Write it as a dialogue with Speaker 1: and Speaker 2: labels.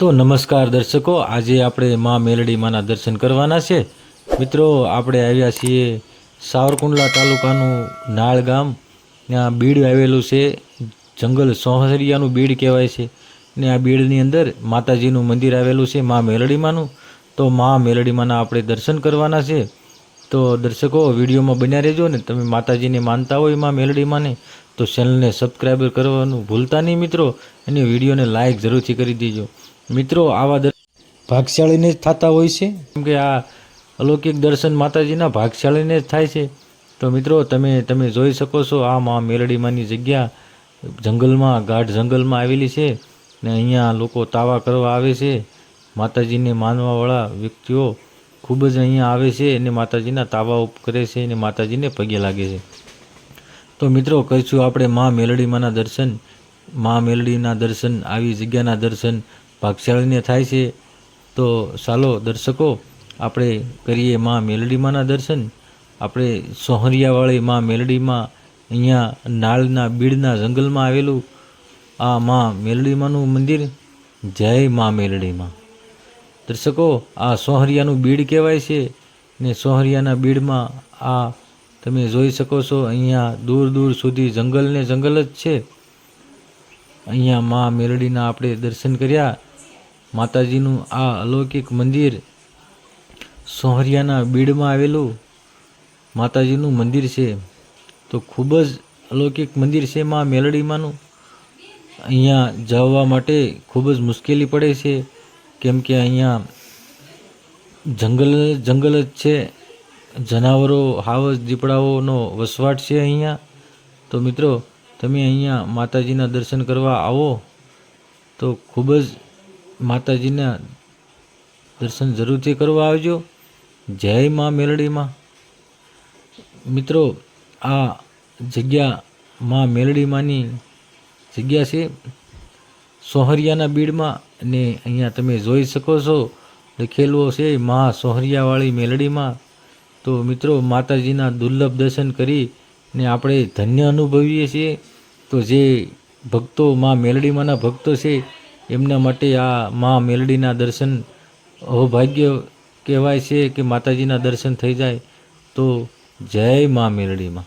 Speaker 1: તો નમસ્કાર દર્શકો, આજે આપણે મા મેલડી માના દર્શન કરવાના છે. મિત્રો, આપણે આવ્યા છીએ સાવરકુંડલા તાલુકાનું નાળ ગામ ત્યાં બીડ આવેલું છે. જંગલ સોહરિયાનું બીડ કહેવાય છે. ને આ બીડની અંદર માતાજીનું મંદિર આવેલું છે મા મેલડીમાનું. તો મા મેલડીમાના આપણે દર્શન કરવાના છે. તો દર્શકો, વિડીયોમાં બન્યા રહેજો ને તમે માતાજીને માનતા હોય મા મેલડીમાંને, તો ચેનલને સબસ્ક્રાઈબર કરવાનું ભૂલતા નહીં મિત્રો. અને વિડીયોને લાઇક જરૂરથી કરી દેજો. મિત્રો આવા ભાગશાળીને જ થતા હોય છે? કેમ કે આ અલૌકિક દર્શન માતાજીના ભાગશાળીને જ થાય છે. તો મિત્રો તમે તમે જોઈ શકો છો આ મા મેલડીમાંની જગ્યા જંગલમાં ગાઢ જંગલમાં આવેલી છે ને અહીંયા લોકો તાવા કરવા આવે છે. માતાજીને માનવાવાળા વ્યક્તિઓ ખૂબ જ અહીંયા આવે છે અને માતાજીના તાવા ઉપ કરે છે અને માતાજીને પગે લાગે છે. તો મિત્રો કહીશું આપણે મા મેલડીમાંના દર્શન મા મેલડીના દર્શન આવી જગ્યાના દર્શન ભાગશાળીને થાય છે, તો ચાલો દર્શકો, આપણે કરીએ મા મેલડીમાંના દર્શન. આપણે સોહરિયાવાળી મા મેલડીમાં અહીંયા નાળના બીડના જંગલમાં આવેલું આ મા મેલડીમાંનું મંદિર. જય મા મેલડીમાં. દર્શકો, આ સોહરિયાનું બીડ કહેવાય છે ને સોહરિયાના બીડમાં આ તમે જોઈ શકો છો, અહીંયા દૂર દૂર સુધી જંગલ ને જંગલ જ છે. અહીંયા મા મેલડીના આપણે દર્શન કર્યા. માતાજીનું આ અલૌકિક મંદિર સોહરિયાના બીડમાં આવેલું માતાજીનું મંદિર છે. તો ખૂબ જ અલૌકિક મંદિર છે મા મેલડીમાંનું. અહીંયા જવા માટે ખૂબ જ મુશ્કેલી પડે છે. કેમ કે અહીંયા જંગલ જંગલ જ છે. જનાવરો હાવસ દીપડાઓનો વસવાટ છે અહીંયા. તો મિત્રો, તમે અહીંયા માતાજીના દર્શન કરવા આવો તો ખૂબ જ માતાજીના દર્શન જરૂરથી કરવા આવજો. જય મા મેલડીમાં. મિત્રો, આ જગ્યા મા મેલડીમાંની જગ્યા છે. સોહરિયાના બીડમાં અને અહીંયા તમે જોઈ શકો છો, લખેલું છે મહા સોહરિયાવાળી મેલડીમાં. તો મિત્રો, માતાજીના દુર્લભ દર્શન કરી ને આપણે ધન્ય અનુભવીએ છીએ. તો જે ભક્તો મા મેલડીમાંના ભક્તો છે એમના માટે આ મા મેલડીના દર્શન અહોભાગ્ય કહેવાય છે કે માતાજીના દર્શન થઈ જાય તો જય મા મેલડીમાં.